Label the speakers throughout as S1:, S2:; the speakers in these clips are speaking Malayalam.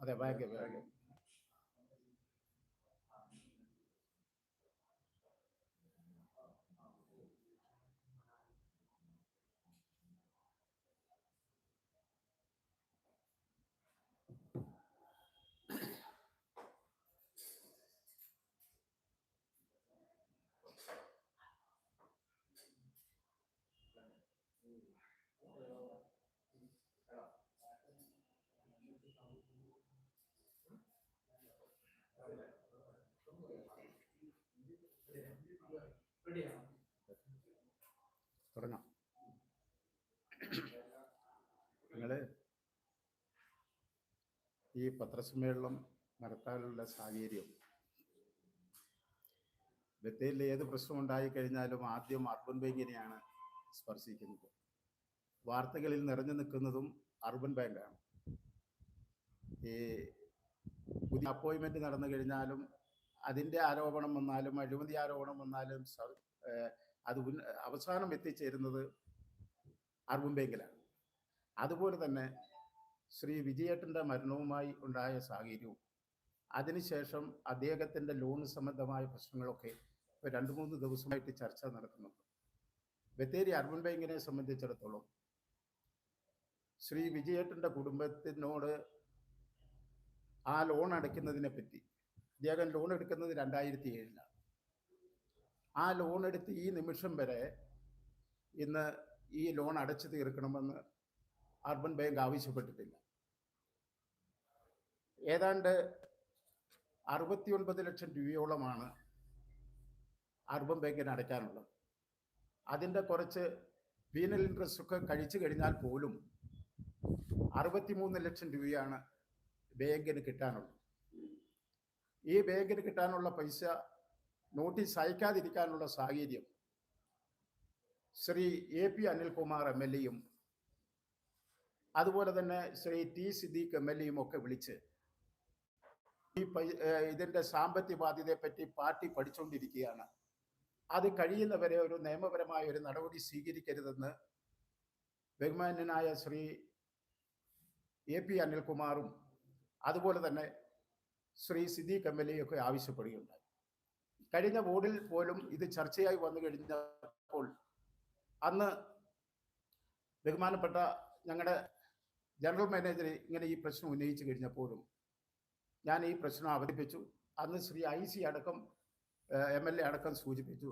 S1: അതെ ബാങ്ക് ബാങ്ക് ഈ പത്രസമ്മേളനം നടത്താനുള്ള സാഹചര്യം. ബത്തേരിയിൽ ഏത് പ്രശ്നം ഉണ്ടായിക്കഴിഞ്ഞാലും ആദ്യം അർബൻ ബാങ്കിനെയാണ് സ്പർശിക്കുന്നത്. വാർത്തകളിൽ നിറഞ്ഞു നിൽക്കുന്നതും അർബൻ ബാങ്കാണ്. ഈ പുതിയ അപ്പോയിൻമെന്റ് നടന്നു കഴിഞ്ഞാലും അതിന്റെ ആരോപണം വന്നാലും അഴിമതി ആരോപണം വന്നാലും അത് അവസാനം എത്തിച്ചേരുന്നത് അർബൻ ബാങ്കിലാണ്. അതുപോലെ തന്നെ ശ്രീ വിജയേട്ടന്റെ മരണവുമായി ഉണ്ടായ സാഹചര്യവും അതിനുശേഷം അദ്ദേഹത്തിന്റെ ലോൺ സംബന്ധമായ പ്രശ്നങ്ങളൊക്കെ ഇപ്പോൾ രണ്ട് മൂന്ന് ദിവസമായിട്ട് ചർച്ച നടക്കുന്നുണ്ട്. ബത്തേരി അർബൻ ബാങ്കിനെ സംബന്ധിച്ചിടത്തോളം ശ്രീ വിജയേട്ടന്റെ കുടുംബത്തിനോട് ആ ലോൺ അടയ്ക്കുന്നതിനെ പറ്റി അദ്ദേഹം ലോൺ എടുക്കുന്നത് രണ്ടായിരത്തി ഏഴിലാണ് ആ ലോൺ എടുത്ത് ഈ നിമിഷം വരെ ഇന്ന് ഈ ലോൺ അടച്ചു തീർക്കണമെന്ന് അർബൻ ബാങ്ക് ആവശ്യപ്പെട്ടിട്ടില്ല. ഏതാണ്ട് അറുപത്തിയൊൻപത് ലക്ഷം രൂപയോളമാണ് അർബൻ ബാങ്കിന് അടയ്ക്കാനുള്ളത്. അതിന്റെ കുറച്ച് പീനൽ ഇൻട്രസ്റ്റ് ഒക്കെ കഴിച്ചു കഴിഞ്ഞാൽ പോലും അറുപത്തിമൂന്ന് ലക്ഷം രൂപയാണ് ബാങ്കിന് കിട്ടാനുള്ളത്. ഈ ബാങ്കിന് കിട്ടാനുള്ള പൈസ നോട്ടീസ് അയക്കാതിരിക്കാനുള്ള സാഹചര്യം Shri A P Anilkumar M L എയും അതുപോലെ തന്നെ Shri T Siddique M L എയും ഒക്കെ വിളിച്ച് ഈ ഇതിന്റെ സാമ്പത്തിക ബാധ്യതയെപ്പറ്റി പാർട്ടി പഠിച്ചുകൊണ്ടിരിക്കുകയാണ് അത് കഴിയുന്നവരെ ഒരു നിയമപരമായ ഒരു നടപടി സ്വീകരിക്കരുതെന്ന് ബഹുമാന്യനായ ശ്രീ എ പി അനിൽകുമാറും അതുപോലെ തന്നെ Shri Siddique M L A ഒക്കെ ആവശ്യപ്പെടുകയുണ്ടായി. കഴിഞ്ഞ ബോർഡിൽ പോലും ഇത് ചർച്ചയായി വന്നു കഴിഞ്ഞപ്പോൾ അന്ന് ബഹുമാനപ്പെട്ട ഞങ്ങളുടെ ജനറൽ മാനേജറെ ഇങ്ങനെ ഈ പ്രശ്നം ഉന്നയിച്ചു കഴിഞ്ഞപ്പോഴും ഞാൻ ഈ പ്രശ്നം അവതരിപ്പിച്ചു. അന്ന് ശ്രീ ഐ സി അടക്കം എം എൽ എ അടക്കം സൂചിപ്പിച്ചു.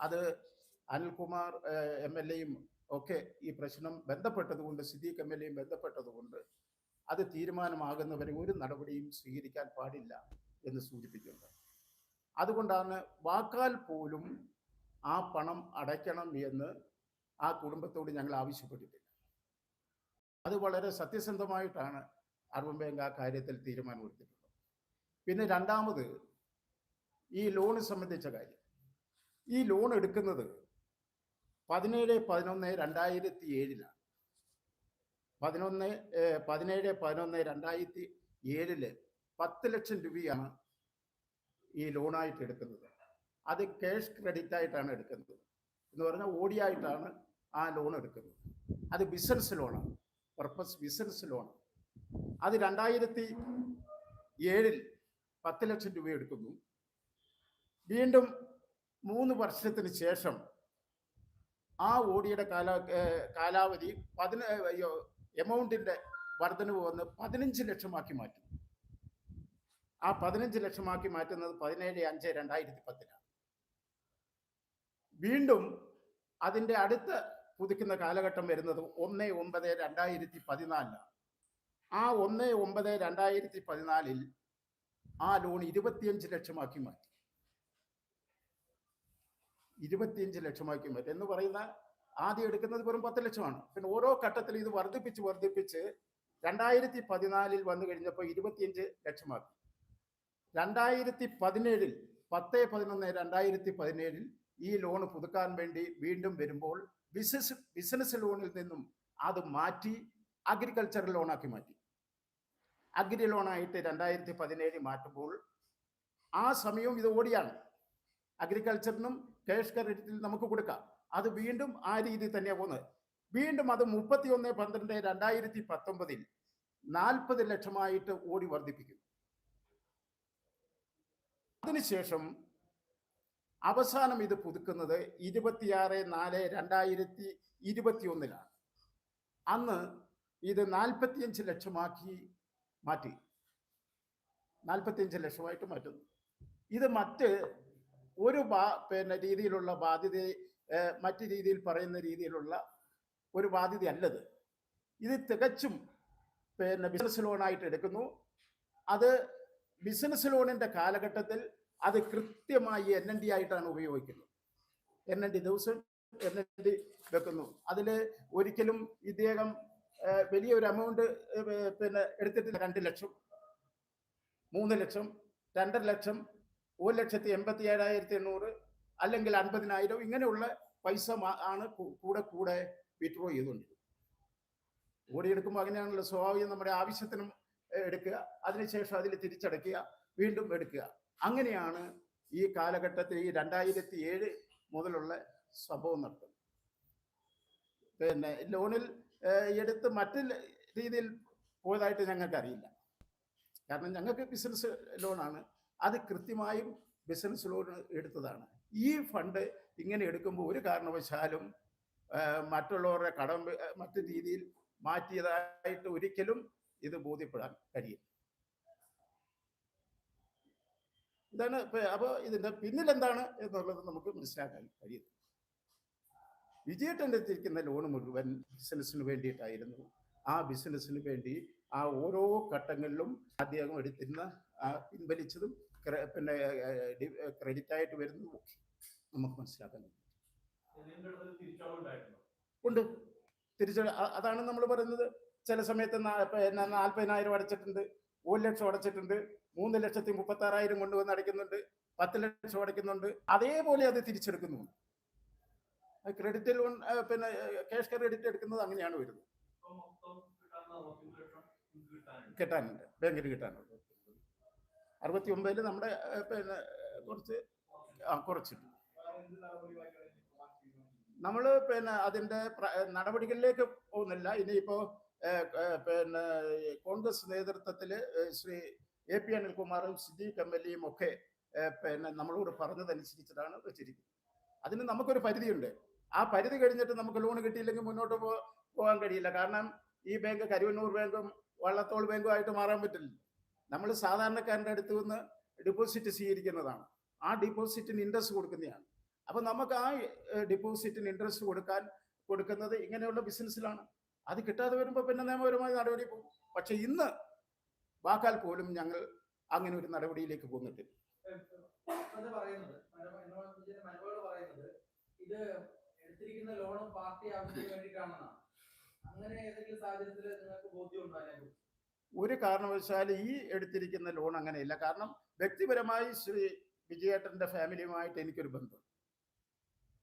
S1: അത് അനിൽകുമാർ എം എൽ എയും ഒക്കെ ഈ പ്രശ്നം ബന്ധപ്പെട്ടതുകൊണ്ട് സിദ്ദീഖ് എം എൽ എയും ബന്ധപ്പെട്ടതുകൊണ്ട് അത് തീരുമാനമാകുന്നവരെ ഒരു നടപടിയും സ്വീകരിക്കാൻ പാടില്ല എന്ന് സൂചിപ്പിക്കുന്നുണ്ട്. അതുകൊണ്ടാണ് വാക്കാൽ പോലും ആ പണം അടയ്ക്കണം എന്ന് ആ കുടുംബത്തോട് ഞങ്ങൾ ആവശ്യപ്പെട്ടിട്ടില്ല. അത് വളരെ സത്യസന്ധമായിട്ടാണ് അർബൻ ബാങ്ക് ആ കാര്യത്തിൽ തീരുമാനമെടുത്തിട്ടുള്ളത്. പിന്നെ രണ്ടാമത് ഈ ലോൺ സംബന്ധിച്ച കാര്യം. ഈ ലോൺ എടുക്കുന്നത് പതിനേഴ് പതിനൊന്ന് രണ്ടായിരത്തി ഏഴിലാണ് പതിനൊന്ന് പതിനേഴ് പതിനൊന്ന് രണ്ടായിരത്തി ഏഴിൽ പത്ത് ലക്ഷം രൂപയാണ് ഈ ലോണായിട്ട് എടുക്കുന്നത്. അത് ക്യാഷ് ക്രെഡിറ്റ് ആയിട്ടാണ് എടുക്കുന്നത്. എന്ന് പറഞ്ഞാൽ ഓടിയായിട്ടാണ് ആ ലോൺ എടുക്കുന്നത്. അത് ബിസിനസ് ലോണാണ് പർപ്പസ് ബിസിനസ് ലോൺ അത് രണ്ടായിരത്തി ഏഴിൽ പത്ത് ലക്ഷം രൂപ എടുക്കുന്നു. വീണ്ടും മൂന്ന് വർഷത്തിന് ശേഷം ആ ഓടിയുടെ കാല കാലാവധി പതിന അയ്യോ എമൗണ്ടിന്റെ വർധനവ് വന്ന് പതിനഞ്ച് ലക്ഷമാക്കി മാറ്റി. ആ പതിനഞ്ച് ലക്ഷമാക്കി മാറ്റുന്നത് പതിനേഴ് അഞ്ച് രണ്ടായിരത്തി പത്തിലാണ്. വീണ്ടും അതിന്റെ അടുത്ത പുതുക്കുന്ന കാലഘട്ടം വരുന്നത് ഒന്ന് ഒമ്പത് രണ്ടായിരത്തി പതിനാലിലാണ് ആ ഒന്ന് ഒമ്പത് രണ്ടായിരത്തി പതിനാലിൽ ആ ലോൺ ഇരുപത്തിയഞ്ച് ലക്ഷമാക്കി മാറ്റി. ഇരുപത്തിയഞ്ച് ലക്ഷമാക്കി മാറ്റി. എന്ന് പറയുന്ന ആദ്യം എടുക്കുന്നത് വെറും പത്ത് ലക്ഷമാണ്. പിന്നെ ഓരോ ഘട്ടത്തിൽ ഇത് വർദ്ധിപ്പിച്ച് വർദ്ധിപ്പിച്ച് രണ്ടായിരത്തി പതിനാലിൽ വന്നു കഴിഞ്ഞപ്പോൾ ഇരുപത്തിയഞ്ച് ലക്ഷമാക്കി. രണ്ടായിരത്തി പതിനേഴിൽ പത്ത് പതിനൊന്ന് രണ്ടായിരത്തി പതിനേഴിൽ ഈ ലോൺ പുതുക്കാൻ വേണ്ടി വീണ്ടും വരുമ്പോൾ ബിസിനസ് ബിസിനസ് ലോണിൽ നിന്നും അത് മാറ്റി അഗ്രികൾച്ചറൽ ലോണാക്കി മാറ്റി. അഗ്രി ലോണായിട്ട് രണ്ടായിരത്തി പതിനേഴ് മാറ്റുമ്പോൾ ആ സമയവും ഇത് ഓടിയാണ്. അഗ്രികൾച്ചറിനും ക്യാഷ് ക്രെഡിറ്റിൽ നമുക്ക് കൊടുക്കാം. അത് വീണ്ടും ആ രീതി തന്നെയാണ് പോകുന്നത്. വീണ്ടും അത് മുപ്പത്തി ഒന്ന് പന്ത്രണ്ട് രണ്ടായിരത്തി പത്തൊമ്പതിൽ നാൽപ്പത് ലക്ഷമായിട്ട് ഓടി വർദ്ധിപ്പിക്കും അതിനുശേഷം അവസാനം ഇത് പുതുക്കുന്നത് ഇരുപത്തിയാറ് നാല് രണ്ടായിരത്തി ഇരുപത്തി ഒന്നിലാണ് അന്ന് ഇത് നാൽപ്പത്തിയഞ്ച് ലക്ഷമാക്കി മാറ്റി. നാൽപ്പത്തിയഞ്ച് ലക്ഷമായിട്ട് മാറ്റുന്നു. ഇത് മറ്റ് ഒരു ബാ പിന്നെ രീതിയിലുള്ള ബാധ്യത മറ്റ് രീതിയിൽ പറയുന്ന രീതിയിലുള്ള ഒരു ബാധ്യത അല്ലത് ഇത് തികച്ചും പിന്നെ ബിസിനസ് ലോണായിട്ട് എടുക്കുന്നു. അത് ബിസിനസ് ലോണിന്റെ കാലഘട്ടത്തിൽ അത് കൃത്യമായി എൻ എൻ ഡി ആയിട്ടാണ് ഉപയോഗിക്കുന്നത്. എൻ എൻ ഡി ദിവസം എൻ എൻ ഡി വെക്കുന്നു. അതിൽ ഒരിക്കലും ഇദ്ദേഹം വലിയൊരു എമൗണ്ട് പിന്നെ എടുത്തിട്ടില്ല. രണ്ട് ലക്ഷം. മൂന്ന് ലക്ഷം രണ്ടര ലക്ഷം ഒരു ലക്ഷത്തി എൺപത്തി ഏഴായിരത്തി എണ്ണൂറ് അല്ലെങ്കിൽ അൻപതിനായിരം ഇങ്ങനെയുള്ള പൈസ ആണ് കൂടെ കൂടെ വിഡ്രോ ചെയ്തുകൊണ്ടിരുന്നത്. ഓടിയെടുക്കുമ്പോൾ അങ്ങനെയാണല്ലോ. സ്വാഭാവികം നമ്മുടെ ആവശ്യത്തിനും എടുക്കുക. അതിനുശേഷം അതിൽ തിരിച്ചടയ്ക്കുക. വീണ്ടും എടുക്കുക. അങ്ങനെയാണ് ഈ കാലഘട്ടത്തിൽ ഈ രണ്ടായിരത്തി ഏഴ് മുതലുള്ള സംഭവം നടത്തുന്നത് പിന്നെ ലോണിൽ എടുത്ത് മറ്റു രീതിയിൽ പോയതായിട്ട് ഞങ്ങൾക്കറിയില്ല. കാരണം ഞങ്ങൾക്ക് ബിസിനസ് ലോണാണ് അത് കൃത്യമായും ബിസിനസ് ലോൺ എടുത്തതാണ്. ഈ ഫണ്ട് ഇങ്ങനെ എടുക്കുമ്പോൾ ഒരു കാരണവശാലും മറ്റുള്ളവരുടെ കടം മറ്റു രീതിയിൽ മാറ്റിയതായിട്ട് ഒരിക്കലും ഇത് ബോധ്യപ്പെടാൻ കഴിയും ഇതാണ് അപ്പോൾ ഇതിന്റെ പിന്നിൽ എന്താണ് എന്നുള്ളത് നമുക്ക് മനസ്സിലാക്കാൻ കഴിയും. വിജയേട്ടന്റെ എത്തിയിരിക്കുന്ന ലോൺ മുഴുവൻ ബിസിനസ്സിന് വേണ്ടിയിട്ടായിരുന്നു. ആ ബിസിനസ്സിന് വേണ്ടി ആ ഓരോ ഘട്ടങ്ങളിലും അദ്ദേഹം എടുത്തിരുന്ന പിൻവലിച്ചതും പിന്നെ ക്രെഡിറ്റ് ആയിട്ട് വരുന്നതും ഒക്കെ നമുക്ക് മനസ്സിലാക്കാൻ ഉണ്ട്. തിരിച്ചു അതാണ് നമ്മൾ പറയുന്നത്. ചില സമയത്ത് നാൽപ്പതിനായിരം അടച്ചിട്ടുണ്ട്. ഒരു ലക്ഷം അടച്ചിട്ടുണ്ട്. മൂന്ന് ലക്ഷത്തി മുപ്പത്തി ആറായിരം കൊണ്ടുവന്ന് അടയ്ക്കുന്നുണ്ട് പത്ത് ലക്ഷം അടയ്ക്കുന്നുണ്ട്. അതേപോലെ അത് തിരിച്ചെടുക്കുന്നു. ക്രെഡിറ്റ് ലോൺ പിന്നെ ക്യാഷ് ക്രെഡിറ്റ് എടുക്കുന്നത് അങ്ങനെയാണ് വരുന്നത്.
S2: കിട്ടാനുണ്ട്.
S1: ബാങ്കിൽ കിട്ടാനുണ്ട്. അറുപത്തി ഒമ്പതിൽ നമ്മുടെ പിന്നെ കുറച്ച് ആ കുറച്ചിട്ടുണ്ട് നമ്മൾ പിന്നെ അതിന്റെ നടപടികളിലേക്ക് പോകുന്നില്ല. ഇനിയിപ്പോ പിന്നെ കോൺഗ്രസ് നേതൃത്വത്തിൽ ശ്രീ എ പി അനിൽകുമാറും സിദ്ദീഖ് എം എൽ എയും ഒക്കെ പിന്നെ നമ്മളോട് പറഞ്ഞതനുസരിച്ചിട്ടാണ് വെച്ചിരിക്കുന്നത്. അതിന് നമുക്കൊരു പരിധിയുണ്ട്. ആ പരിധി കഴിഞ്ഞിട്ട് നമുക്ക് ലോൺ കിട്ടിയില്ലെങ്കിൽ മുന്നോട്ട് പോകാൻ കഴിയില്ല. കാരണം ഈ ബാങ്ക് കരുവന്നൂർ ബാങ്കും വള്ളത്തോൾ ബാങ്കും ആയിട്ട് മാറാൻ പറ്റില്ല. നമ്മൾ സാധാരണക്കാരന്റെ അടുത്ത് നിന്ന് ഡിപ്പോസിറ്റ് സ്വീകരിക്കുന്നതാണ്. ആ ഡിപ്പോസിറ്റിന് ഇൻട്രസ്റ്റ് കൊടുക്കുന്നതാണ്. അപ്പം നമുക്ക് ആ ഡിപ്പോസിറ്റിന് ഇൻട്രസ്റ്റ് കൊടുക്കാൻ കൊടുക്കുന്നത് ഇങ്ങനെയുള്ള ബിസിനസ്സിലാണ് അത് കിട്ടാതെ വരുമ്പോൾ പിന്നെ നിയമപരമായ നടപടി പോകും. പക്ഷെ ഇന്ന് വാക്കാൽ പോലും ഞങ്ങൾ അങ്ങനെ ഒരു നടപടിയിലേക്ക് പോന്നിട്ടില്ല
S3: ഇത് എടുത്തിരിക്കുന്ന ലോണും പാർട്ടി ആവശ്യത്തിന് വേണ്ടിയിട്ടാണെന്നാണ് അങ്ങനെ ഏതെങ്കിലും സാഹചര്യത്തിൽ നിങ്ങൾക്ക് ബോധ്യമുണ്ടോ അതിനെ
S1: ഒരു കാരണവശാൽ ഈ എടുത്തിരിക്കുന്ന ലോൺ അങ്ങനെയില്ല. കാരണം വ്യക്തിപരമായി ശ്രീ വിജയേട്ടന്റെ ഫാമിലിയുമായിട്ട് എനിക്കൊരു ബന്ധം.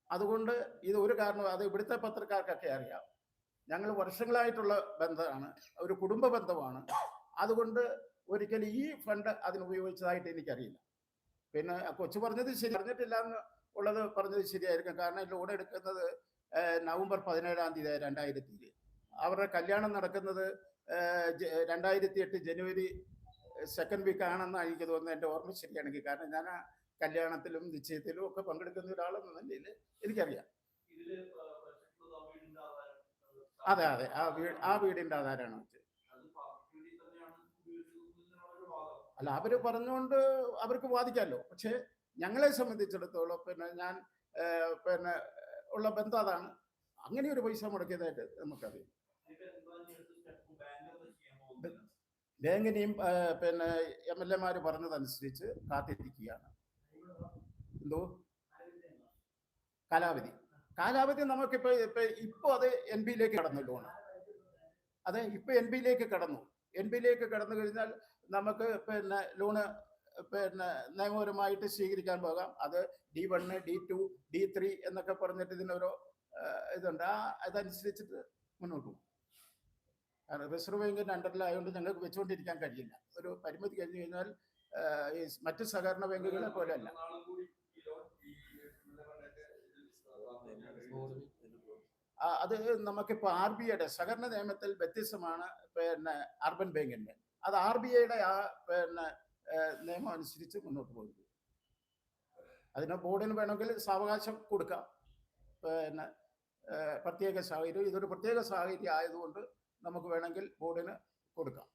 S1: അതുകൊണ്ട് ഇത് ഒരു കാരണം അത് ഇവിടുത്തെ പത്രക്കാർക്കൊക്കെ അറിയാം. ഞങ്ങൾ വർഷങ്ങളായിട്ടുള്ള ബന്ധമാണ്. ഒരു കുടുംബ ബന്ധമാണ്. അതുകൊണ്ട് ഒരിക്കലും ഈ ഫണ്ട് അതിന് ഉപയോഗിച്ചതായിട്ട് എനിക്കറിയില്ല പിന്നെ കൊച്ചു പറഞ്ഞത് ശരി പറഞ്ഞിട്ടില്ല എന്ന് ഉള്ളത് പറഞ്ഞത് ശരിയായിരിക്കും കാരണം ലോൺ എടുക്കുന്നത് നവംബർ പതിനേഴാം തീയതി രണ്ടായിരത്തി അവരുടെ കല്യാണം നടക്കുന്നത് രണ്ടായിരത്തി എട്ട് ജനുവരി സെക്കൻഡ് വീക്ക് ആണെന്നാണ് എനിക്ക് തോന്നുന്നത് എന്റെ ഓർമ്മ ശരിയാണെങ്കിൽ കാരണം ഞാൻ ആ കല്യാണത്തിലും നിശ്ചയത്തിലും ഒക്കെ പങ്കെടുക്കുന്ന ഒരാളെന്ന നിലയിൽ എനിക്കറിയാം അതെ അതെ ആ വീട് ആ വീടിന്റെ ആധാരമാണ് വെച്ചത്
S2: അത് പാർട്ടി വേണ്ടി തന്നെയാണ് ഉപയോഗിച്ചതെന്നുള്ള ഒരു വാദം
S1: അല്ല അവർ പറഞ്ഞുകൊണ്ട് അവർക്ക് വാദിക്കാമല്ലോ പക്ഷേ ഞങ്ങളെ സംബന്ധിച്ചിടത്തോളം പിന്നെ ഞാൻ പിന്നെ ഉള്ള ബന്ധം അതാണ്. അങ്ങനെ ഒരു പൈസ മുടക്കിയതായിട്ട് നമുക്കറിയാം. ബാങ്കിനെയും പിന്നെ എം എൽ എമാർ പറഞ്ഞതനുസരിച്ച് കാത്തിരിക്കുകയാണ്. എന്തോ? കാലാവധി. കാലാവധി നമുക്കിപ്പോ ഇപ്പൊ ഇപ്പൊ അത് എൻ ബിയിലേക്ക് കടന്നു ലോണ്. അതെ ഇപ്പൊ എൻ ബിയിലേക്ക് കടന്നു. എൻ ബിയിലേക്ക് കടന്നു കഴിഞ്ഞാൽ നമുക്ക് പിന്നെ ലോണ് പിന്നെ നിയമപരമായിട്ട് സ്വീകരിക്കാൻ പോകാം. അത് D one D two D three എന്നൊക്കെ പറഞ്ഞിട്ട് ഇതിനൊരു ഇതുണ്ട്. ആ അതനുസരിച്ചിട്ട് മുന്നോട്ട് പോകും. റിസർവ് ബാങ്കിന്റെ അണ്ടറിലായതുകൊണ്ട് ഞങ്ങൾക്ക് വെച്ചുകൊണ്ടിരിക്കാൻ കഴിയില്ല. ഒരു പരിമിതി കഴിഞ്ഞു കഴിഞ്ഞാൽ ഈ മറ്റ് സഹകരണ ബാങ്കുകളെ പോലെയല്ല. അത് നമുക്കിപ്പോൾ ആർ ബി ഐയുടെ സഹകരണ നിയമത്തിൽ വ്യത്യസ്തമാണ് പിന്നെ അർബൻ ബാങ്കിന്റെ. അത് ആർ ബി ഐയുടെ ആ പിന്നെ നിയമം അനുസരിച്ച് മുന്നോട്ട് പോകുന്നത് അതിന് ബോർഡിന് വേണമെങ്കിൽ സാവകാശം കൊടുക്കാം പിന്നെ പ്രത്യേക സാഹചര്യം ഇതൊരു പ്രത്യേക സാഹചര്യം ആയതുകൊണ്ട് നമുക്ക് വേണമെങ്കിൽ ബോർഡിന് കൊടുക്കാം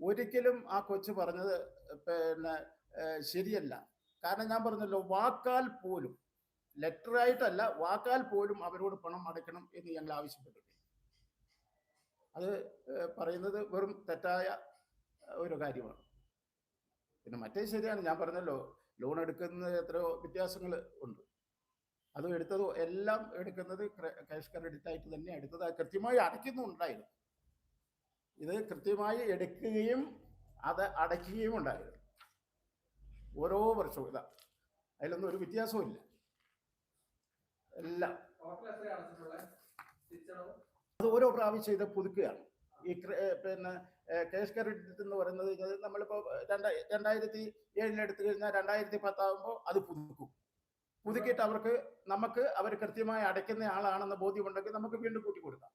S1: ഒരിക്കലും ആ കൊച്ചു പറഞ്ഞത് പിന്നെ ശരിയല്ല കാരണം ഞാൻ പറഞ്ഞല്ലോ വാക്കാൽ പോലും ലെറ്ററായിട്ടല്ല വാക്കാൽ പോലും അവരോട് പണം അടയ്ക്കണം എന്ന് ഞങ്ങൾ ആവശ്യപ്പെട്ടിട്ടുണ്ട്. അത് പറയുന്നത് വെറും തെറ്റായ ഒരു കാര്യമാണ്. പിന്നെ മറ്റേ ശരിയാണ് ഞാൻ പറഞ്ഞല്ലോ ലോൺ എടുക്കുന്നത് എത്രയോ വ്യത്യാസങ്ങൾ ഉണ്ട്. അത് എടുത്തത് എല്ലാം എടുക്കുന്നത് ക്യാഷ് ക്രെഡിറ്റ് ആയിട്ട് തന്നെ എടുത്തത് കൃത്യമായി അടയ്ക്കുന്നുണ്ടായിരുന്നു. ഇത് കൃത്യമായി എടുക്കുകയും അത് അടയ്ക്കുകയും ഉണ്ടായിരുന്നു. ഓരോ വർഷവും. ഇതാ അതിലൊന്നും ഒരു വ്യത്യാസവും ഇല്ല. എല്ലാം. അത് ഓരോ പ്രാവശ്യം ഇത് പുതുക്കുകയാണ്. ഈ പിന്നെ കേസ് ക്രെഡിറ്റ് എന്ന് പറയുന്നത് നമ്മളിപ്പോൾ രണ്ട രണ്ടായിരത്തി ഏഴിൽ എടുത്തു കഴിഞ്ഞാൽ രണ്ടായിരത്തി പത്താകുമ്പോൾ അത് പുതുക്കും. പുതുക്കിയിട്ട് അവർക്ക് നമുക്ക് അവർ കൃത്യമായി അടയ്ക്കുന്ന ആളാണെന്ന് ബോധ്യമുണ്ടെങ്കിൽ നമുക്ക് വീണ്ടും കൂട്ടി കൊടുക്കാം.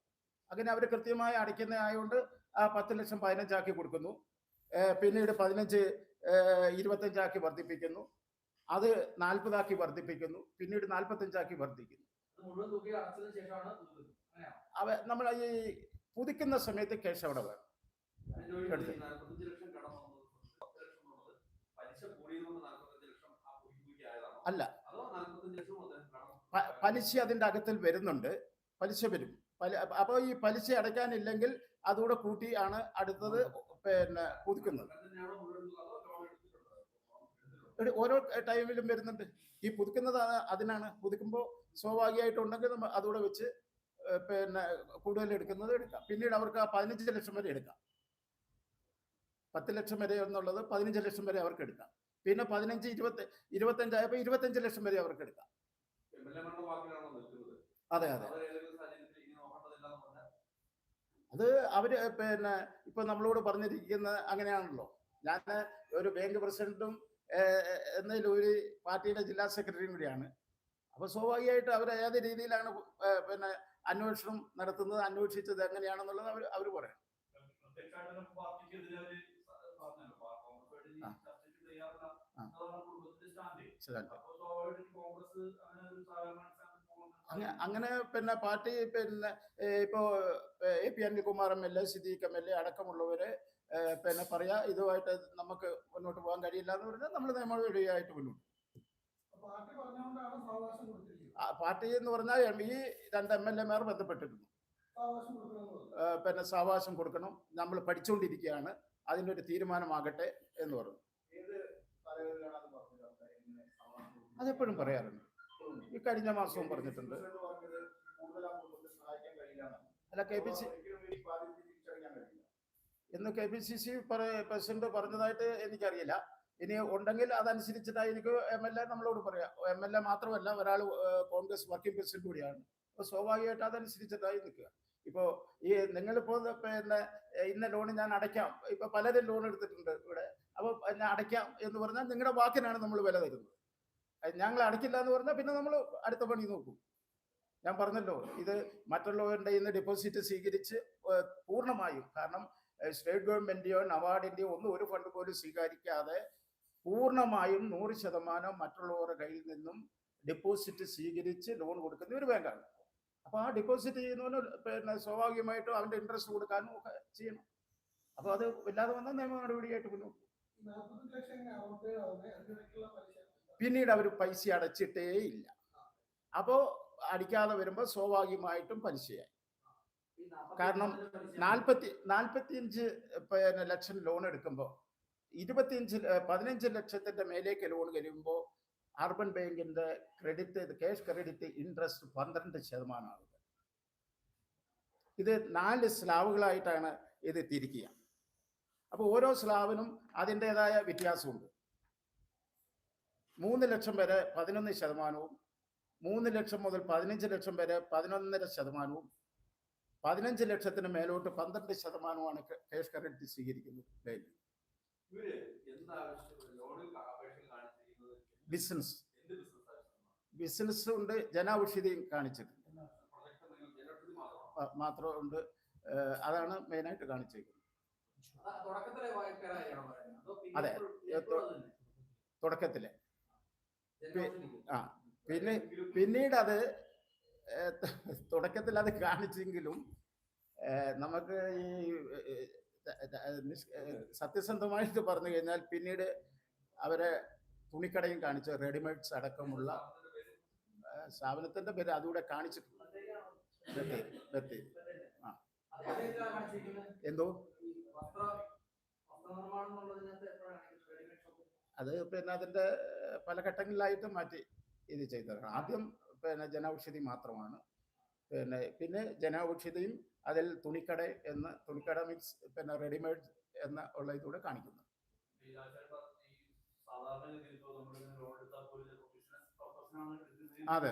S1: അങ്ങനെ അവർ കൃത്യമായി അടയ്ക്കുന്ന ആയതുകൊണ്ട് ആ പത്ത് ലക്ഷം പതിനഞ്ചാക്കി കൊടുക്കുന്നു. പിന്നീട് പതിനഞ്ച് ഇരുപത്തഞ്ചാക്കി വർദ്ധിപ്പിക്കുന്നു. അത് നാൽപ്പതാക്കി വർദ്ധിപ്പിക്കുന്നു. പിന്നീട് നാൽപ്പത്തഞ്ചാക്കി വർദ്ധിക്കുന്നു. അവ നമ്മൾ ഈ പുതുക്കുന്ന സമയത്ത് ക്യാഷ് അവിടെ വേണം. അല്ല. പലിശ അതിന്റെ അകത്തിൽ വരുന്നുണ്ട്. പലിശ വരും. അപ്പോൾ ഈ പലിശ അടയ്ക്കാനില്ലെങ്കിൽ അതുകൂടെ കൂട്ടി ആണ് അടുത്തത് പിന്നെ പുതുക്കുന്നത്
S2: അങ്ങനെ തന്നെയാണോ മുഴുവൻ തുക അതോ ലോൺ എടുത്തിട്ടുണ്ടോ എടുത്തിട്ടുണ്ടോ
S1: ഒരു ഓരോ ടൈമിലും വരുന്നുണ്ട്. ഈ പുതുക്കുന്നത് അതിനാണ്. പുതുക്കുമ്പോൾ സ്വാഭാവികമായിട്ടുണ്ടെങ്കിൽ നമ്മൾ അതുകൂടെ വെച്ച് പിന്നെ കൂടുതൽ എടുക്കുന്നത് എടുക്കാം. പിന്നീട് അവർക്ക് ആ പതിനഞ്ച് ലക്ഷം വരെ എടുക്കാം. പത്ത് ലക്ഷം വരെ എന്നുള്ളത് പതിനഞ്ച് ലക്ഷം വരെ അവർക്ക് എടുക്കാം. പിന്നെ പതിനഞ്ച് ഇരുപത്തി ഇരുപത്തഞ്ചായപ്പോൾ ഇരുപത്തഞ്ച് ലക്ഷം വരെ അവർക്ക് എടുക്കാം. അതെ അതെ. അത് അവർ പിന്നെ ഇപ്പൊ നമ്മളോട് പറഞ്ഞിരിക്കുന്ന അങ്ങനെയാണല്ലോ. ഞാൻ ഒരു ബാങ്ക് പ്രസിഡന്റും ഒരു പാർട്ടിയുടെ ജില്ലാ സെക്രട്ടറിയും കൂടിയാണ്. അപ്പൊ സ്വാഭാവികമായിട്ട് അവർ ഏത് രീതിയിലാണ് പിന്നെ അന്വേഷണം നടത്തുന്നത് അന്വേഷിച്ചത് എങ്ങനെയാണെന്നുള്ളത് അവർ അവർ പറയണം.
S2: അങ്ങനെ
S1: പിന്നെ പാർട്ടി പിന്നെ ഇപ്പോ A P Anilkumar M L A Siddique M L A അടക്കമുള്ളവര് പിന്നെ പറയാ ഇതുമായിട്ട് നമുക്ക് മുന്നോട്ട് പോകാൻ കഴിയില്ല എന്ന് പറഞ്ഞാൽ നമ്മൾ നിയമവഴിയായിട്ട് മുന്നോട്ട്
S3: പാർട്ടി
S1: എന്ന് പറഞ്ഞാൽ ഈ രണ്ട് എം എൽ എമാർ ബന്ധപ്പെട്ടിരുന്നു. പിന്നെ സാവകാശം കൊടുക്കണം. നമ്മൾ പഠിച്ചുകൊണ്ടിരിക്കുകയാണ് അതിന്റെ ഒരു തീരുമാനമാകട്ടെ എന്ന് പറഞ്ഞു. അതെപ്പോഴും പറയാറുണ്ട്. ഈ കഴിഞ്ഞ മാസവും പറഞ്ഞിട്ടുണ്ട്. അല്ല കെ പി സി
S2: ഒരിക്കലും ഈ ബാധ്യത തിരിച്ചടയ്ക്കാൻ കഴിയില്ല
S1: എന്ന് K P C C president പറഞ്ഞതായിട്ട് എനിക്കറിയില്ല. ഇനി ഉണ്ടെങ്കിൽ അതനുസരിച്ചിട്ടാണ് എനിക്ക് എം എൽ എ നമ്മളോട് പറയാം. എം എൽ എ മാത്രമല്ല ഒരാൾ കോൺഗ്രസ് വർക്കിംഗ് പ്രസിഡന്റ് കൂടിയാണ്. അപ്പോൾ സ്വാഭാവികമായിട്ട് അതനുസരിച്ചിട്ടായി നിൽക്കുക. ഇപ്പോ ഈ നിങ്ങളിപ്പോൾ പിന്നെ ഇന്ന ലോൺ ഞാൻ അടയ്ക്കാം. ഇപ്പൊ പലരും ലോൺ എടുത്തിട്ടുണ്ട് ഇവിടെ. അപ്പോൾ ഞാൻ അടയ്ക്കാം എന്ന് പറഞ്ഞാൽ നിങ്ങളുടെ വാക്കിനാണ് നമ്മൾ വില തരുന്നത്. ഞങ്ങൾ അടയ്ക്കില്ല എന്ന് പറഞ്ഞാൽ പിന്നെ നമ്മൾ അടുത്ത പണി നോക്കും. ഞാൻ പറഞ്ഞല്ലോ ഇത് മറ്റുള്ളവരുടെ ഇന്ന് ഡിപ്പോസിറ്റ് സ്വീകരിച്ച് പൂർണമായും കാരണം സ്റ്റേറ്റ് ഗവൺമെന്റിയോ നവാർഡിന്റെയോ ഒന്നും ഒരു ഫണ്ട് പോലും സ്വീകരിക്കാതെ പൂർണമായും നൂറ് ശതമാനം മറ്റുള്ളവരുടെ കയ്യിൽ നിന്നും ഡെപ്പോസിറ്റ് സ്വീകരിച്ച് ലോൺ കൊടുക്കുന്ന ഒരു ബാങ്കാണ്. അപ്പൊ ആ ഡെപ്പോസിറ്റ് ചെയ്യുന്നവന് പിന്നെ സ്വാഭാവികമായിട്ടും അവന്റെ ഇൻട്രസ്റ്റ് കൊടുക്കാനും ഒക്കെ ചെയ്യണം. അപ്പൊ അത് ഇല്ലാതെ വന്നാൽ നിയമ നടപടിയായിട്ട് മുന്നോട്ട് പിന്നീട് അവർ പൈസ അടച്ചിട്ടേ ഇല്ല അപ്പോ അടിക്കാതെ വരുമ്പോൾ സ്വാഭാവികമായിട്ടും പലിശയായി. കാരണം നാൽപ്പത്തി നാൽപ്പത്തിയഞ്ച് പിന്നെ ലക്ഷം ലോൺ എടുക്കുമ്പോൾ ഇരുപത്തിയഞ്ച് പതിനഞ്ച് ലക്ഷത്തിന്റെ മേലേക്ക് ലോൺ കഴിയുമ്പോൾ അർബൻ ബാങ്കിന്റെ ക്രെഡിറ്റ് ക്യാഷ് ക്രെഡിറ്റ് ഇൻട്രസ്റ്റ് പന്ത്രണ്ട് ശതമാനമാണ് ഇത് നാല് സ്ലാബുകളായിട്ടാണ് ഇത് തിരിക്കുക. അപ്പോൾ ഓരോ സ്ലാബിനും അതിന്റെതായ വ്യത്യാസമുണ്ട്. മൂന്ന് ലക്ഷം വരെ പതിനൊന്ന് ശതമാനവും മൂന്ന് ലക്ഷം മുതൽ പതിനഞ്ച് ലക്ഷം വരെ പതിനൊന്നര ശതമാനവും പതിനഞ്ച് ലക്ഷത്തിന് മേലോട്ട് പന്ത്രണ്ട് ശതമാനമാണ് കേസ് ക്രെഡിറ്റ് സ്വീകരിക്കുന്നത്.
S2: Daily
S1: business.
S2: ബിസിനസ്
S1: ഉണ്ട് ജനാവശ്യതയും കാണിച്ചിട്ടുണ്ട്.
S2: പ്രൊജക്ട് നിങ്ങൾ ജനപ്രതി മാത്രമാണ്?
S1: ആ, മാത്രം ഉണ്ട്. അതാണ് മെയിനായിട്ട്
S3: പറയുന്നത്? അതോ
S1: തുടക്കത്തിലെ. ആ പിന്നെ പിന്നീട് അത് തുടക്കത്തിൽ അത് കാണിച്ചെങ്കിലും നമുക്ക് ഈ സത്യസന്ധമായിട്ട് പറഞ്ഞു കഴിഞ്ഞാൽ പിന്നീട് അവരെ തുണിക്കടയും കാണിച്ച റെഡിമെയ്ഡ്സ് അടക്കമുള്ള സ്ഥാപനത്തിന്റെ പേര് അതുകൂടെ കാണിച്ചിട്ടുണ്ട് ബത്തേരി ആ. എന്തോ? അത് പിന്നെ അതിന്റെ പല ഘട്ടങ്ങളിലായിട്ട് മാറ്റി ഇത് ചെയ്തതാണ്. ആദ്യം പിന്നെ ജനൌഷധി മാത്രമാണ്. പിന്നെ പിന്നെ ജനൌഷധിയും അതിൽ തുണിക്കട എന്ന് തുണിക്കട മിക്സ് പിന്നെ റെഡിമെയ്ഡ് എന്ന ഉള്ള ഇതൂടെ കാണിക്കുന്നു. അതെ. അതെ.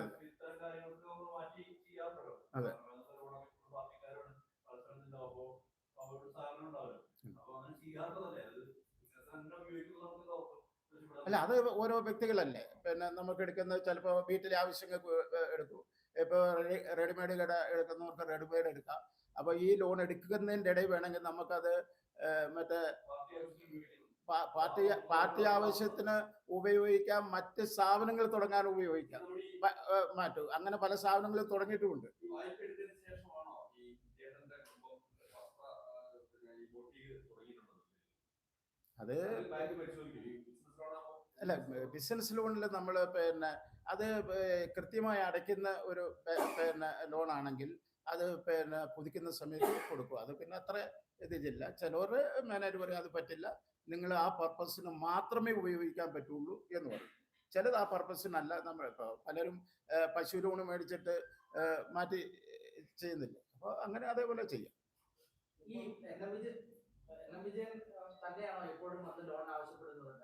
S2: അതെ ലോണൊക്കെ ഇപ്പോൾ പാർട്ടിക്കാരാണ് പലസ്ഥലത്തുണ്ടാവും. അപ്പോൾ അവരുടെ സാധനം ഉണ്ടാവുമല്ലോ.
S1: ഉം.
S2: അപ്പോൾ അങ്ങനെ ചെയ്യാറുള്ളതല്ലേ? അത് ബിസിനസ് തന്നെ ഉപയോഗിക്കുന്നത് നമുക്ക് നോക്കാം.
S1: അല്ല അത് ഓരോ വ്യക്തികളല്ലേ? പിന്നെ നമുക്ക് എടുക്കുന്ന ചിലപ്പോൾ വീട്ടിലെ ആവശ്യങ്ങൾ എടുക്കും. ഇപ്പോൾ റെഡിമെയ്ഡ് കട എടുക്കുന്നവർക്ക് റെഡിമെയ്ഡ് എടുക്കാം. അപ്പോൾ ഈ ലോൺ എടുക്കുന്നതിന്റെ ഇടയിൽ വേണമെങ്കിൽ നമുക്കത് മറ്റേ
S2: പാർട്ടി
S1: പാർട്ടി ആവശ്യത്തിന് ഉപയോഗിക്കാം മറ്റ് സ്ഥാപനങ്ങൾ തുടങ്ങാൻ ഉപയോഗിക്കാം. മാറ്റും. അങ്ങനെ പല സ്ഥാപനങ്ങളും തുടങ്ങിയിട്ടുമുണ്ട്? അത്
S2: അത് ബാങ്ക് പരിശോധിക്കും. ഈ ബിസിനസ് ലോണാകുമ്പോൾ
S1: അല്ല ബിസിനസ് ലോണിൽ നമ്മൾ പിന്നെ അത് കൃത്യമായി അടയ്ക്കുന്ന ഒരു പിന്നെ ലോണാണെങ്കിൽ അത് പിന്നെ പുതുക്കുന്ന സമയത്ത് കൊടുക്കും. അത് പിന്നെ അത്ര ഇതില്ല ചിലവർ മാനേജർ പറയും അത് പറ്റില്ല. നിങ്ങൾ ആ പർപ്പസിന് മാത്രമേ ഉപയോഗിക്കാൻ പറ്റുള്ളൂ എന്ന് പറയും. ചിലത് ആ പർപ്പസിനല്ല നമ്മൾ ഇപ്പോൾ പലരും പശു ലോൺ മേടിച്ചിട്ട് മാറ്റി ചെയ്യുന്നില്ല. അപ്പോൾ അങ്ങനെ അതേപോലെ ചെയ്യാം.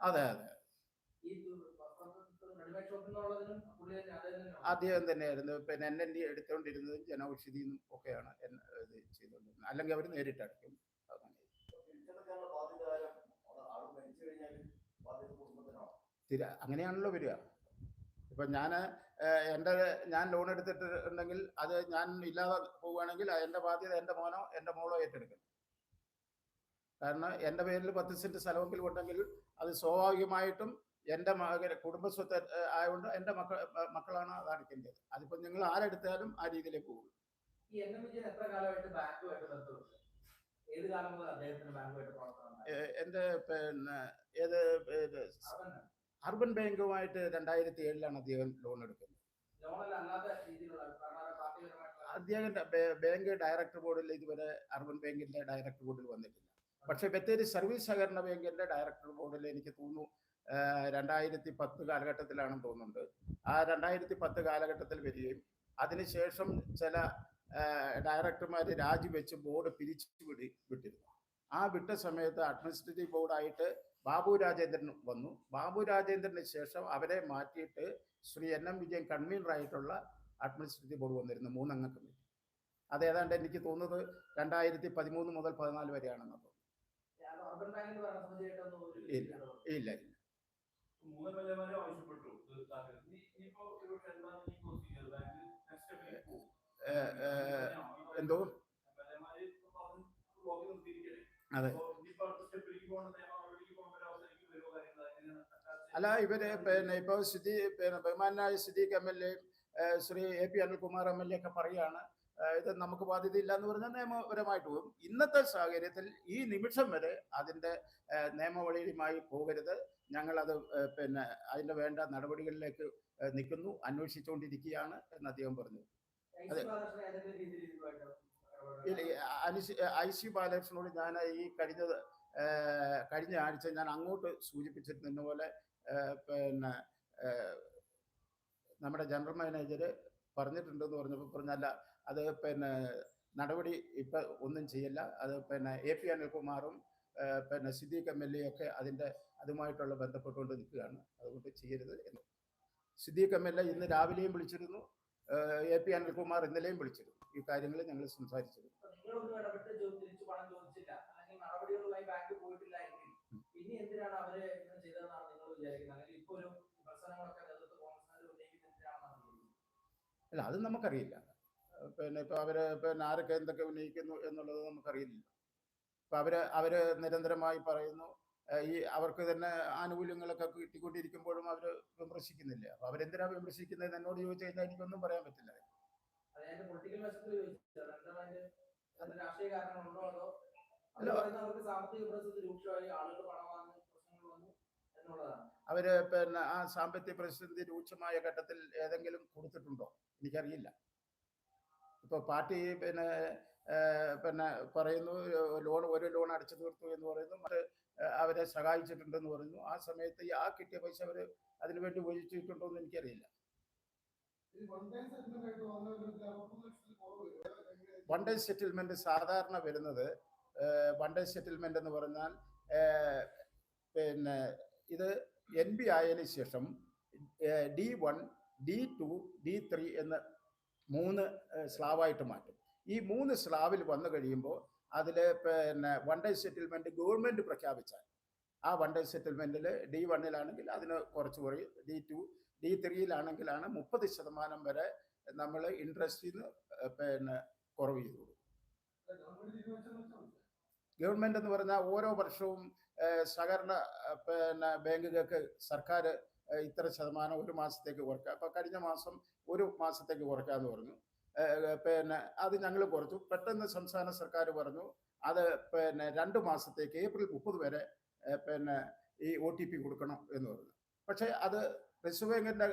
S3: അതെ
S1: അതെ. അത് തന്നെയായിരുന്നു. പിന്നെ എൻ എൻ ഡി എടുത്തുകൊണ്ടിരുന്നതും ജനൌഷധിയും ഒക്കെയാണ് ഇത് ചെയ്തുകൊണ്ടിരുന്നത്. അല്ലെങ്കിൽ അവർ നേരിട്ട് അടയ്ക്കും അങ്ങനെ
S4: ബാധ്യത ആരാ? അവിടെ കഴിഞ്ഞാൽ ബാധ്യത കുടുംബത്തിനാണോ?
S1: തിര അങ്ങനെയാണല്ലോ വരിക. ഇപ്പൊ ഞാൻ എന്റെ ഞാൻ ലോൺ എടുത്തിട്ടുണ്ടെങ്കിൽ അത് ഞാൻ ഇല്ലാതെ പോവുകയാണെങ്കിൽ എന്റെ ബാധ്യത എന്റെ മോനോ എന്റെ മോളോ ഏറ്റെടുക്കണം കാരണം എന്റെ പേരിൽ പത്ത് സെന്റ് സ്ഥലമെങ്കിലും ഉണ്ടെങ്കിൽ അത് സ്വാഭാവികമായിട്ടും എന്റെ മകന് കുടുംബസ്വത്ത് ആയതുകൊണ്ട് എന്റെ മക്കൾ മക്കളാണ് അത് അടയ്ക്കേണ്ടത് അതിപ്പോൾ നിങ്ങൾ ആരെടുത്താലും ആ രീതിയിലേ പോകും
S3: ഈ എൻ എം വിജയൻ എത്ര കാലമായിട്ട് ബാങ്കുമായിട്ട് ബന്ധമുണ്ട്? ഏത് കാലം മുതൽ അദ്ദേഹത്തിന് ബാങ്കുമായിട്ട് പ്രവർത്തനം ഉണ്ടായി?
S1: ഏഹ്, എന്റെ പിന്നെ ഏത് അർബൻ ബാങ്കുമായിട്ട് രണ്ടായിരത്തി ഏഴിലാണ് അദ്ദേഹം ലോൺ എടുക്കുന്നത്. അദ്ദേഹത്തിന്റെ ബാങ്ക് ഡയറക്ടർ ബോർഡിൽ ഇതുവരെ അർബൻ ബാങ്കിന്റെ ഡയറക്ടർ ബോർഡിൽ വന്നിട്ടില്ല. പക്ഷെ ബത്തേരി സർവീസ് സഹകരണ ബാങ്കിന്റെ ഡയറക്ടർ ബോർഡിൽ എനിക്ക് തോന്നുന്നു രണ്ടായിരത്തി പത്ത് കാലഘട്ടത്തിലാണെന്ന് തോന്നുന്നുണ്ട്. ആ രണ്ടായിരത്തി പത്ത് കാലഘട്ടത്തിൽ വരികയും അതിനുശേഷം ചില ഡയറക്ടർമാർ രാജിവെച്ച് ബോർഡ് പിരിച്ചു വിടി വിട്ടിരുന്നു. ആ വിട്ട സമയത്ത് അഡ്മിനിസ്ട്രേറ്റീവ് ബോർഡായിട്ട് ബാബു രാജേന്ദ്രൻ വന്നു. ബാബു രാജേന്ദ്രന് ശേഷം അവരെ മാറ്റിയിട്ട് ശ്രീ എൻ എം വിജയൻ കൺവീനറായിട്ടുള്ള അഡ്മിനിസ്ട്രേറ്റീവ് ബോർഡ് വന്നിരുന്നു മൂന്നംഗ കമ്മിറ്റി. അത് ഏതാണ്ട് എനിക്ക് തോന്നുന്നത് രണ്ടായിരത്തി പതിമൂന്ന് മുതൽ പതിനാല് വരെയാണെന്ന് തോന്നുന്നു. ഇല്ല. ഇല്ല ഇല്ല.
S2: മൂന്ന് എംഎൽഎമാരെ ആവശ്യപ്പെട്ടു.
S1: എന്തോ?
S2: ഇപ്പൊ
S1: അതെ. അല്ല ഇവർ പിന്നെ ഇപ്പോൾ സ്ഥിതി പിന്നെ ബഹുമാനായ Siddique M L A Shri A P Anilkumar M L A ഒക്കെ പറയാണ് ഇത് നമുക്ക് ബാധ്യതയില്ല എന്ന് പറഞ്ഞാൽ നിയമപരമായിട്ട് പോകും. ഇന്നത്തെ സാഹചര്യത്തിൽ ഈ നിമിഷം വരെ അതിന്റെ നിയമവളിയുമായി നിയമവഴിയുമായി പോകരുത്. ഞങ്ങളത് അത് പിന്നെ അതിന്റെ വേണ്ട നടപടികളിലേക്ക് നിൽക്കുന്നു അന്വേഷിച്ചുകൊണ്ടിരിക്കുകയാണ് എന്ന് അദ്ദേഹം പറഞ്ഞു അതെ. ഐ സി ബാലകൃഷ്ണനോട് ഞാൻ ഈ കഴിഞ്ഞ കഴിഞ്ഞ ആഴ്ച ഞാൻ അങ്ങോട്ട് സൂചിപ്പിച്ചിരുന്ന പോലെ പിന്നെ നമ്മുടെ ജനറൽ മാനേജർ പറഞ്ഞിട്ടുണ്ടെന്ന് പറഞ്ഞപ്പോൾ പറഞ്ഞല്ല അത് പിന്നെ നടപടി ഇപ്പം ഒന്നും ചെയ്യില്ല അത് പിന്നെ എ പി അനിൽകുമാറും പിന്നെ സിദ്ദീഖ് എം എൽ എ ഒക്കെ അതിന്റെ അതുമായിട്ടുള്ള ബന്ധപ്പെട്ടുകൊണ്ട് നിൽക്കുകയാണ്. അതുകൊണ്ട് ചെയ്യരുത് എന്ന്. സിദ്ദീഖ് എം എൽ എ ഇന്ന് രാവിലെയും വിളിച്ചിരുന്നു. എ പി അനിൽകുമാർ ഇന്നലെയും വിളിച്ചിരുന്നു. ഈ കാര്യങ്ങൾ ഞങ്ങൾ സംസാരിച്ചിരുന്നു. അല്ല അത് നമുക്കറിയില്ല. പിന്നെ ഇപ്പൊ അവർ പിന്നെ ആരൊക്കെ എന്തൊക്കെ ഉന്നയിക്കുന്നു എന്നുള്ളത് നമുക്കറിയില്ല ഇപ്പൊ അവർ അവർ നിരന്തരമായി പറയുന്നു. ഈ അവർക്ക് തന്നെ ആനുകൂല്യങ്ങളൊക്കെ കിട്ടിക്കൊണ്ടിരിക്കുമ്പോഴും അവർ വിമർശിക്കുന്നില്ല. അപ്പോൾ അവരെന്തിനാ വിമർശിക്കുന്നത്? എന്നോട് ചോദിച്ചു കഴിഞ്ഞാൽ എനിക്കൊന്നും പറയാൻ പറ്റില്ല.
S3: അവർ
S1: പിന്നെ ആ സാമ്പത്തിക പ്രതിസന്ധി രൂക്ഷമായ ഘട്ടത്തിൽ ഏതെങ്കിലും കൊടുത്തിട്ടുണ്ടോ? എനിക്കറിയില്ല. ഇപ്പൊ പാർട്ടി പിന്നെ പിന്നെ പറയുന്നു ലോൺ ഒരു ലോൺ അടച്ചു തീർത്തു എന്ന് പറയുന്നു. മറ്റ് അവരെ സഹായിച്ചിട്ടുണ്ടെന്ന് പറയുന്നു. ആ സമയത്ത് ആ കിട്ടിയ പൈസ അവർ അതിനുവേണ്ടി ഉപയോഗിച്ചിട്ടുണ്ടോ എന്ന് എനിക്കറിയില്ല. വൺ ഡേ സെറ്റിൽമെന്റ് സാധാരണ വരുന്നത് വൺ ഡേ സെറ്റിൽമെന്റ് എന്ന് പറഞ്ഞാൽ പിന്നെ ഇത് എൻ ബി ആയതിനു ശേഷം D one D two D three എന്ന് മൂന്ന് സ്ലാവായിട്ട് മാറ്റും. ഈ മൂന്ന് സ്ലാവിൽ വന്നു കഴിയുമ്പോൾ അതിൽ പിന്നെ വൺ ഡേ സെറ്റിൽമെന്റ് ഗവൺമെന്റ് പ്രഖ്യാപിച്ചാൽ ആ വൺ ഡേ സെറ്റിൽമെന്റിൽ ഡി വണ്ണിലാണെങ്കിൽ അതിന് കുറച്ച് കുറയും ഡി ടു ഡി ത്രീയിലാണെങ്കിലാണ് മുപ്പത് ശതമാനം വരെ നമ്മൾ ഇൻട്രസ്റ്റിൽ നിന്ന് പിന്നെ കുറവ് ചെയ്തു ഗവൺമെന്റ് എന്ന് പറഞ്ഞാൽ ഓരോ വർഷവും സഹകരണ പിന്നെ ബാങ്കുകൾക്ക് സർക്കാർ ഇത്ര ശതമാനം ഒരു മാസത്തേക്ക് കുറയ്ക്കുക അപ്പോൾ കഴിഞ്ഞ മാസം ഒരു മാസത്തേക്ക് കുറയ്ക്കാമെന്ന് പറഞ്ഞു. പിന്നെ അത് ഞങ്ങൾ കുറച്ചു. പെട്ടെന്ന് സംസ്ഥാന സർക്കാർ പറഞ്ഞു അത് പിന്നെ രണ്ട് മാസത്തേക്ക് ഏപ്രിൽ മുപ്പത് വരെ പിന്നെ ഈ ഒ ടി പി കൊടുക്കണം എന്ന് പറഞ്ഞു. പക്ഷേ അത് റിസർവ് ബാങ്കിന്റെ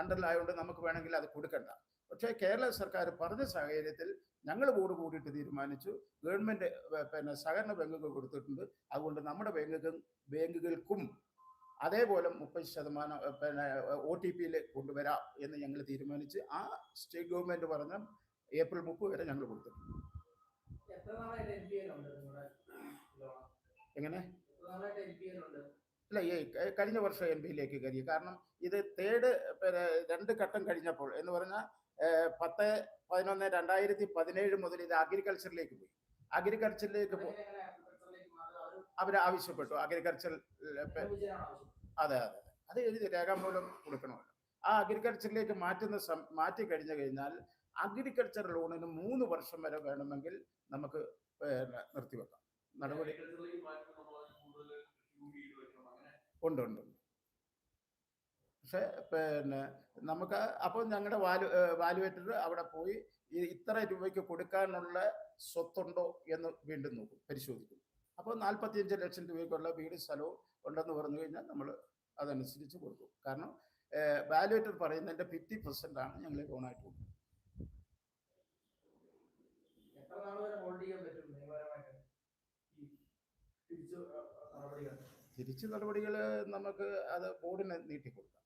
S1: അണ്ടറിലായതുകൊണ്ട് നമുക്ക് വേണമെങ്കിൽ അത് കൊടുക്കണ്ട. പക്ഷേ കേരള സർക്കാർ പറഞ്ഞ സാഹചര്യത്തിൽ ഞങ്ങൾ ബോർഡ് കൂടിയിട്ട് തീരുമാനിച്ചു. ഗവൺമെന്റ് പിന്നെ സഹകരണ ബാങ്കുകൾ കൊടുത്തിട്ടുണ്ട്. അതുകൊണ്ട് നമ്മുടെ ബാങ്കുകൾ ബാങ്കുകൾക്കും അതേപോലെ മുപ്പത് ശതമാനം പിന്നെ ഒ ടി പിയിൽ കൊണ്ടുവരാം എന്ന് ഞങ്ങൾ തീരുമാനിച്ച് ആ സ്റ്റേറ്റ് ഗവൺമെന്റ് പറഞ്ഞ ഏപ്രിൽ മുപ്പത് വരെ ഞങ്ങൾ
S3: കൊടുത്തു എൻ
S1: എങ്ങനെ?
S3: എൻ
S1: അല്ല ഈ കഴിഞ്ഞ വർഷം എം പിയിലേക്ക് കയറി. കാരണം ഇത് തേർഡ് പിന്നെ രണ്ട് ഘട്ടം കഴിഞ്ഞപ്പോൾ എന്ന് പറഞ്ഞാൽ പത്ത് പതിനൊന്ന് രണ്ടായിരത്തി പതിനേഴ് മുതൽ ഇത് അഗ്രികൾച്ചറിലേക്ക് പോയി. അഗ്രികൾച്ചറിലേക്ക് പോ
S3: എങ്ങനെ agriculture-ലേക്ക് മാറുക? അത്
S1: അവർ ആവശ്യപ്പെട്ടു അഗ്രികൾച്ചർ അതെ അതെ അതെ. എഴുതി രേഖാമൂലം കൊടുക്കണമല്ലോ ആ അഗ്രികൾച്ചറിലേക്ക് മാറ്റുന്ന മാറ്റി കഴിഞ്ഞു കഴിഞ്ഞാൽ അഗ്രികൾച്ചർ ലോണിന് മൂന്ന് വർഷം വരെ വേണമെങ്കിൽ നമുക്ക് നിർത്തിവെക്കാം നടപടി ഉണ്ട് ഉണ്ട്. പക്ഷെ പിന്നെ നമുക്ക് അപ്പോൾ ഞങ്ങളുടെ വാലു വാലുവേറ്റർ അവിടെ പോയി ഇത്ര രൂപയ്ക്ക് കൊടുക്കാനുള്ള സ്വത്തുണ്ടോ എന്ന് വീണ്ടും നോക്കും പരിശോധിക്കും അപ്പോൾ നാൽപ്പത്തിയഞ്ച് ലക്ഷം രൂപയ്ക്കുള്ള വീട് സ്ഥലവും ഉണ്ടെന്ന് പറഞ്ഞു കഴിഞ്ഞാൽ നമ്മൾ അതനുസരിച്ച് കൊടുക്കും. കാരണം വാലുവേറ്റർ പറയുന്നതിന്റെ ഫിഫ്റ്റി പെർസെന്റ് ആണ് ഞങ്ങൾ ലോണായിട്ട് കൊടുക്കുന്നത്.
S3: തിരിച്ച് നടപടികൾ?
S1: നമുക്ക് അത് ബോർഡിന് നീട്ടിക്കൊടുക്കാം.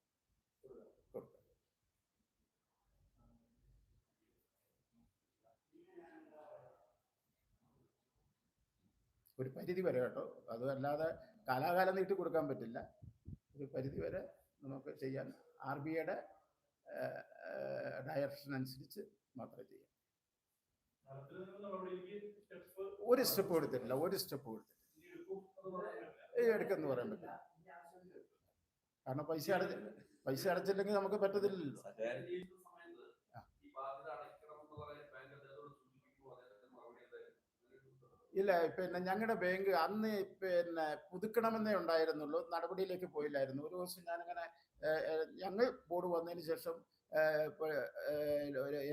S1: ഒരു പരിധി വരെ കേട്ടോ. അത് അല്ലാതെ കാലാകാലം നീട്ടി കൊടുക്കാൻ പറ്റില്ല. ഒരു പരിധി വരെ നമുക്ക് ചെയ്യാൻ ആർ ബി ഐയുടെ ഡയറക്ഷൻ അനുസരിച്ച് മാത്രമേ ചെയ്യാം ഒരു സ്റ്റെപ്പ് എടുത്തിട്ടില്ല. ഒരു സ്റ്റെപ്പ് എടുത്തിട്ടില്ല. എടുക്കെന്ന് പറയാൻ പറ്റില്ല. കാരണം പൈസ അടച്ച് പൈസ അടച്ചില്ലെങ്കിൽ നമുക്ക് പറ്റത്തില്ലല്ലോ
S2: സർക്കാർ ജീവിക്കുന്ന സമയത്ത്
S1: ആ.
S2: ഈ ബാധ്യത അടയ്ക്കണം എന്ന് പറയാൻ ബാങ്ക് അദ്ദേഹത്തോട് സൂചിപ്പിക്കുമ്പോൾ അദ്ദേഹത്തിന് മറുപടി എന്തായിരുന്നു
S1: ഇല്ല പിന്നെ ഞങ്ങളുടെ ബാങ്ക് അന്ന് പിന്നെ പുതുക്കണമെന്നേ ഉണ്ടായിരുന്നുള്ളൂ. നടപടിയിലേക്ക് പോയില്ലായിരുന്നു. ഒരു ദിവസം ഞാനിങ്ങനെ ഞങ്ങൾ ബോർഡ് വന്നതിന് ശേഷം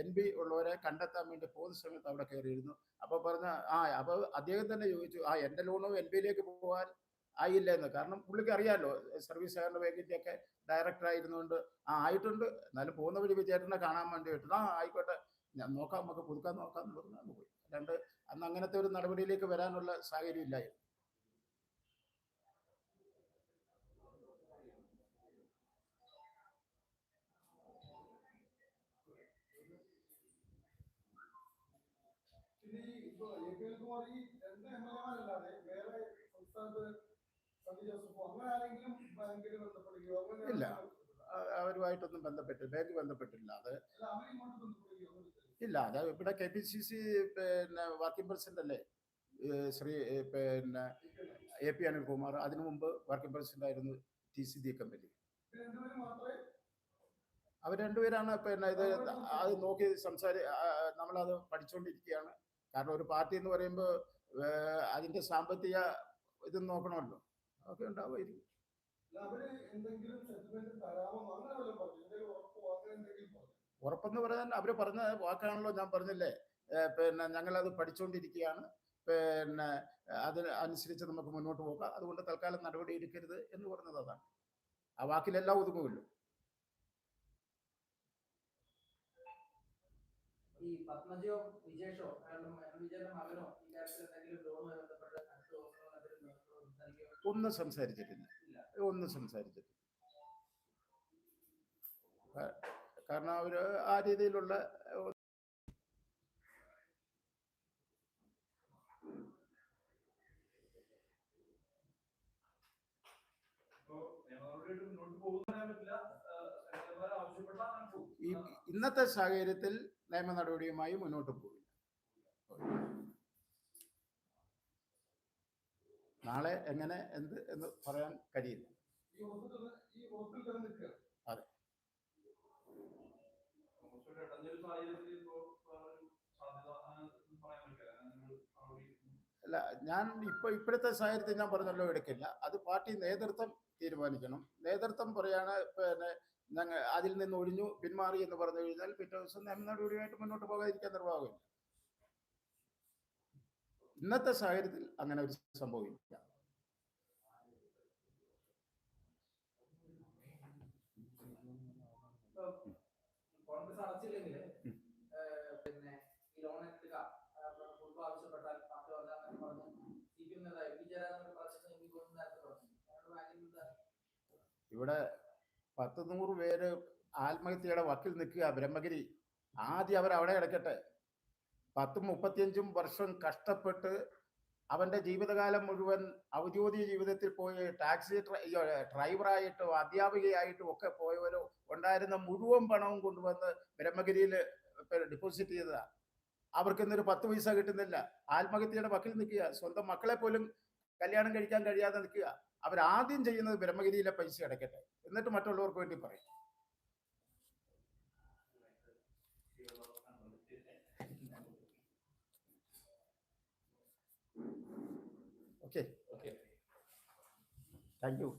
S1: എൻ ബി ഉള്ളവരെ കണ്ടെത്താൻ വേണ്ടി പോകുന്ന സമയത്ത് അവിടെ കയറിയിരുന്നു. അപ്പോൾ പറഞ്ഞ ആ അപ്പോൾ അദ്ദേഹം തന്നെ ചോദിച്ചു ആ എന്റെ ലോണും എൻ ബിയിലേക്ക് പോകാൻ ആയില്ല എന്ന് കാരണം പുള്ളിക്ക് അറിയാമല്ലോ സർവീസ് സഹകരണ ബാങ്കിന്റെ ഒക്കെ ഡയറക്ടർ ആയിരുന്നുകൊണ്ട് ആ ആയിട്ടുണ്ട്. എന്നാലും പോകുന്ന വഴി വിചാരണ കാണാൻ വേണ്ടി വിട്ടു ആ ആയിക്കോട്ടെ. ഞാൻ നോക്കാം നമുക്ക് പുതുക്കാൻ നോക്കാം എന്ന് പറഞ്ഞാൽ അന്ന് പോയി. അല്ലാണ്ട് അന്ന് അങ്ങനത്തെ ഒരു നടപടിയിലേക്ക് വരാനുള്ള സാഹചര്യം ഇല്ലായിരുന്നു.
S5: ഇനി എം വേറെ
S1: അവരുമായിട്ടൊന്നും ബന്ധപ്പെട്ടില്ല ബാങ്ക് ബന്ധപ്പെട്ടില്ല അത് ഇല്ല. അത് ഇവിടെ കെ പി സി സി പിന്നെ വർക്കിംഗ് പ്രസിഡന്റ് അല്ലേ? ശ്രീ പിന്നെ എ പി അനിൽകുമാർ. അതിനു മുമ്പ് വർക്കിംഗ് പ്രസിഡന്റ് ആയിരുന്നു ടി സി ദി കമ്പനി.
S5: ഇത് രണ്ടുപേരും മാത്രമേ
S1: അവർ രണ്ടുപേരാണ് പിന്നെ ഇത് അത് നോക്കി സംസാരി നമ്മളത് പഠിച്ചുകൊണ്ടിരിക്കുകയാണ് കാരണം ഒരു പാർട്ടി എന്ന് പറയുമ്പോൾ അതിന്റെ സാമ്പത്തിക ഇത് നോക്കണമല്ലോ. അതൊക്കെ ഉണ്ടാവുമായിരിക്കും. ഉറപ്പെന്ന് പറയാൻ അവർ പറഞ്ഞ വാക്കാണല്ലോ ഞാൻ പറഞ്ഞില്ലേ? പിന്നെ ഞങ്ങൾ അത് പഠിച്ചുകൊണ്ടിരിക്കുകയാണ് പിന്നെ അതിന് അനുസരിച്ച് നമുക്ക് മുന്നോട്ട് പോകാം. അതുകൊണ്ട് തൽക്കാലം നടപടി എടുക്കരുത് എന്ന് പറഞ്ഞത് അതാണ്. ആ വാക്കിലെല്ലാം ഒതുങ്ങുമല്ലോ.
S3: ഈ പത്മജയോ വിജേഷോ അയാളുടെ മ- വിജയന്റെ മകനോ ഈ കാര്യത്തിൽ എന്തെങ്കിലും ലോണുമായി ബന്ധപ്പെട്ട് അടുത്ത ദിവസങ്ങളിൽ
S1: ഒന്നും സംസാരിച്ചിട്ടില്ല. ഒന്ന് സംസാരിച്ചിട്ടില്ല. കാരണം അവർ ആ രീതിയിലുള്ള ഇന്നത്തെ സാഹചര്യത്തിൽ നിയമ നടപടിയുമായി മുന്നോട്ട് പോകില്ല നാളെ എങ്ങനെ എന്ത് എന്ന് പറയാൻ കഴിയില്ല
S5: ഈ ഉറപ്പിൽ തന്നെ ഈ ഉറപ്പിൽ തന്നെ നിൽക്കുക
S2: കുറച്ചുകൂടി ഇടഞ്ഞൊരു സാഹചര്യത്തിൽ ഇപ്പോ വേറൊരു സാധ്യത അങ്ങനെ പറയാൻ പറ്റില്ല അങ്ങനെ ഒരു നടപടി
S1: അല്ല ഞാൻ ഇപ്പൊ ഇപ്പോഴത്തെ സാഹചര്യത്തിൽ ഞാൻ പറഞ്ഞല്ലോ എടുക്കില്ല. അത് പാർട്ടി നേതൃത്വം തീരുമാനിക്കണം. നേതൃത്വം പറയാണ് പിന്നെ ഞങ്ങൾ അതിൽ നിന്ന് ഒഴിഞ്ഞു പിന്മാറി എന്ന് പറഞ്ഞു കഴിഞ്ഞാൽ പിറ്റേ ദിവസം നിയമ നടപടിയായിട്ട് മുന്നോട്ട് പോകാതിരിക്കാൻ നിർവാഹമില്ല. ഇന്നത്തെ സാഹചര്യത്തിൽ അങ്ങനെ ഒരു സംഭവമില്ല
S3: കോൺഗ്രസ് അടച്ചില്ലെങ്കിൽ
S1: ഉം.
S3: പിന്നെ ഈ ലോൺ എടുക്കുക കുടുംബം ആവശ്യപ്പെട്ടാൽ പാർട്ടി വല്ലാന്നൊക്കെ പറഞ്ഞ് സി പി എം നേതാവ് പി ജയരാജനൊക്കെ പറഞ്ഞത് എനിക്ക് തോന്നുന്നു നേരത്തെ പറഞ്ഞു ഞങ്ങളുടെ ബാങ്കിൽ നിന്ന്
S1: ഇവിടെ പത്ത് നൂറ് പേര് ആത്മഹത്യയുടെ വക്കിൽ നിൽക്കുക ബ്രഹ്മഗിരി. ആദ്യം അവർ അവിടെ കിടക്കട്ടെ. പത്തും മുപ്പത്തിയഞ്ചും വർഷം കഷ്ടപ്പെട്ട് അവന്റെ ജീവിതകാലം മുഴുവൻ ഔദ്യോഗിക ജീവിതത്തിൽ പോയി ടാക്സി ഡ്രൈവറായിട്ടോ അധ്യാപികയായിട്ടോ ഒക്കെ പോയവരോ ഉണ്ടായിരുന്ന മുഴുവൻ പണവും കൊണ്ടുവന്ന് ബ്രഹ്മഗിരിയിൽ ഡിപ്പോസിറ്റ് ചെയ്തതാ. അവർക്ക് ഇന്നൊരു പത്ത് പൈസ കിട്ടുന്നില്ല. ആത്മഹത്യയുടെ വക്കിൽ നിൽക്കുക. സ്വന്തം മക്കളെ പോലും കല്യാണം കഴിക്കാൻ കഴിയാതെ നിൽക്കുക. അവരാദ്യം ചെയ്യുന്നത് ബ്രഹ്മഗിരിയിലെ പൈസ അടയ്ക്കട്ടെ എന്നിട്ട് മറ്റുള്ളവർക്ക് വേണ്ടി പറയും.
S3: Okay
S1: thank you